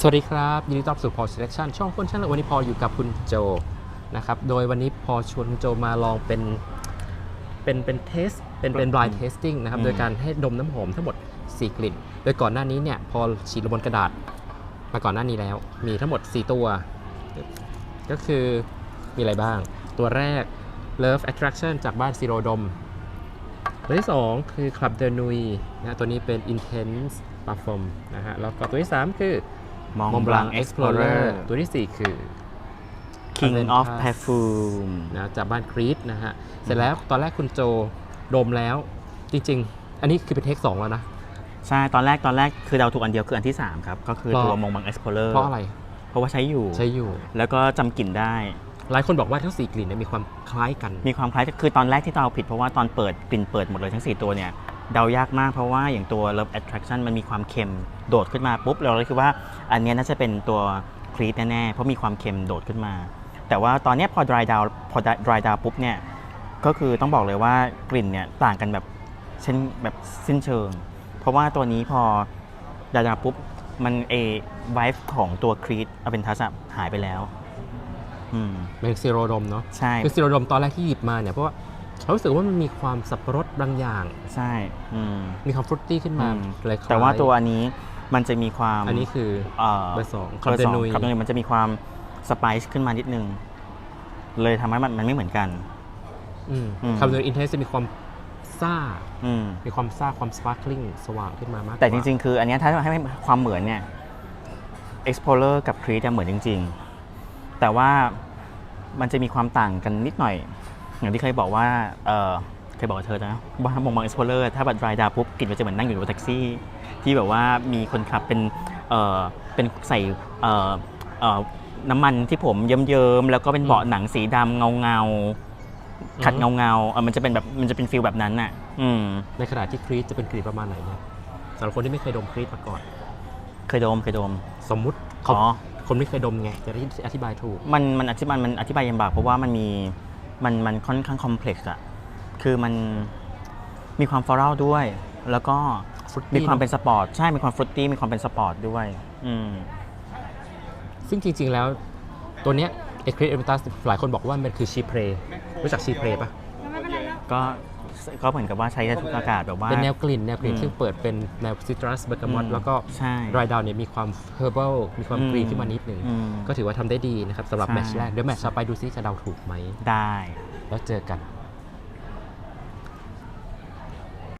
สวัสดีครับ ยินดีต้อนรับสู่ Paul Selection ช่องคนช่างเลยวันนี้พออยู่กับคุณโจนะครับโดยวันนี้พอชวนคุณโจมาลองเป็นเป็นเป็นเทสเป็นเป็น blind tasting นะครับอืมโดยการให้ดมน้ำหอมทั้งหมด 4 กลิ่น โดยก่อนหน้านี้เนี่ยพอฉีดลงบนกระดาษ มาก่อนหน้านี้แล้ว มีทั้งหมด 4 ตัว ก็คือมีอะไรบ้าง ตัวแรก Love Attraction จากบ้าน Zero Dom ตัวที่ 2 คือ Club de Nuit นะตัวนี้เป็น Intense Parfum นะฮะแล้วก็ตัวที่ 3 คือ Mont Mont Blanc Blanc Explorer Explorer ตัวที่ 4 คือ King Aventus of Perfume นะจากบ้านครีตนะฮะ เสร็จแล้วตอนแรกคุณโจดมแล้ว จริง ๆ อันนี้คือเป็นเทคสองแล้วนะ ใช่ ตอนแรกตอนแรกคือเราถูกอันเดียวคืออันที่ 3 ครับ ก็คือเพราะตัว Mont Blanc Explorer เพราะอะไร เพราะว่าใช้อยู่ใช้อยู่ แล้วก็จำกลิ่นได้หลายคนบอกว่าทั้ง 4 กลิ่นเนี่ยมีความคล้ายกัน มีความคล้ายคือตอนแรกที่เราผิดเพราะว่าตอนเปิดกลิ่นเปิดหมดเลยทั้ง 4 ตัวเนี่ย เดายากมากเพราะว่าอย่างตัว Love Attraction มันมีความเค็มโดดขึ้นมาปุ๊บเราเลยคิดว่าอันเนี้ยน่าจะเป็นตัวครีตแน่ๆเพราะมีความเค็มโดดขึ้นมา แต่ว่าตอนเนี้ยพอ dry down พอ dry down ปุ๊บเนี่ยก็คือต้องบอกเลยว่ากลิ่นเนี่ยต่างกันแบบเช่นแบบสิ้นเชิง เพราะว่าตัวนี้พอ dry down ปุ๊บมันเอไวฟ์ของตัวครีตอเวนทัสหายไปแล้วอืมเป็นซีโรดมเนาะใช่คือซีโรดมตอนแรกที่หยิบมาเนี่ยเพราะว่าเขา รู้สึกว่ามันมีความสับปะรดบางอย่าง ใช่อืมมีความฟรุตตี้ขึ้นมาอืมเลยคล้ยแต่ว่าตัวอันนี้มันจะมีความอันนี้คือเอ่อเบอร์สองเบอร์สอง Cardinal ครับตรงนี้มันจะมีความสไปซ์ขึ้นมานิดนึง เลยทำให้มันมันไม่เหมือนกัน อืมอืมคำเดียวอินเทนจะมีความซ่า อืม มีความซ่าความสปาร์คลิงสว่างขึ้นมามากกว่าแต่จริง ๆ คืออันเนี้ยถ้าให้ความเหมือนเนี่ย Explorer กับ Creed จะเหมือนจริง ๆ แต่ว่ามันจะมีความต่างกันนิดหน่อย อย่างที่เคยบอกว่าเออเคยบอกกับเธอนะว่ามองมอง Explorer ถ้าบัตรรายดาวปุ๊บกลิ่นมันจะเหมือนนั่งอยู่บนแท็กซี่ ที่แบบว่ามีคนขับเป็นเออเป็นใส่เออเออน้ำมันที่ผมเยิ้มๆแล้วก็เป็นเบาะหนังสีดำเงาเงาๆขัดเงาเงาๆเออมันจะเป็นแบบมันจะเป็นฟิลแบบนั้นน่ะ อืม ในขณะที่ครีตจะเป็นกลิ่นประมาณไหนเนี่ยสำหรับคนที่ไม่เคยดมครีตมาก่อน เคยดมเคยดม สมมุติเขาอ๋อคนไม่เคยดมไงจะได้อธิบายถูก มันมันอธิบายมันอธิบายลำบากเพราะว่ามันมี มันมันค่อนข้างคอมเพล็กซ์อะคือมันมีความฟลอรัลด้วย แล้วก็ Fruity มีความเป็นสปอร์ตใช่ มีความฟรุตตี้มีความเป็นสปอร์ตด้วย อืม ซึ่งจริง ๆ แล้วตัวเนี้ยเอคริสเอเมตัสหลายคนบอกว่ามันคือชีเพรรู้จักชีเพรปะ ก็ ก็เหมือนกับว่าใช้ได้ทุกอากาศแบบว่า เป็นแนวกลิ่นแนวกลิ่นอืมซึ่งเปิดเป็นแนวซิตรัสเบอร์กามอตอืมแล้วก็ใช่ดรายดาวเนี่ยมีความเฮอร์เบิลมีความอืม กรีนขึ้นมานิดหนึ่งอืม ก็ถือว่าทำได้ดีนะครับสำหรับใช่ แมตช์แรกเดี๋ยวแมตช์ต่อไปดูซิจะเดาถูกไหม ได้ แล้วเจอกัน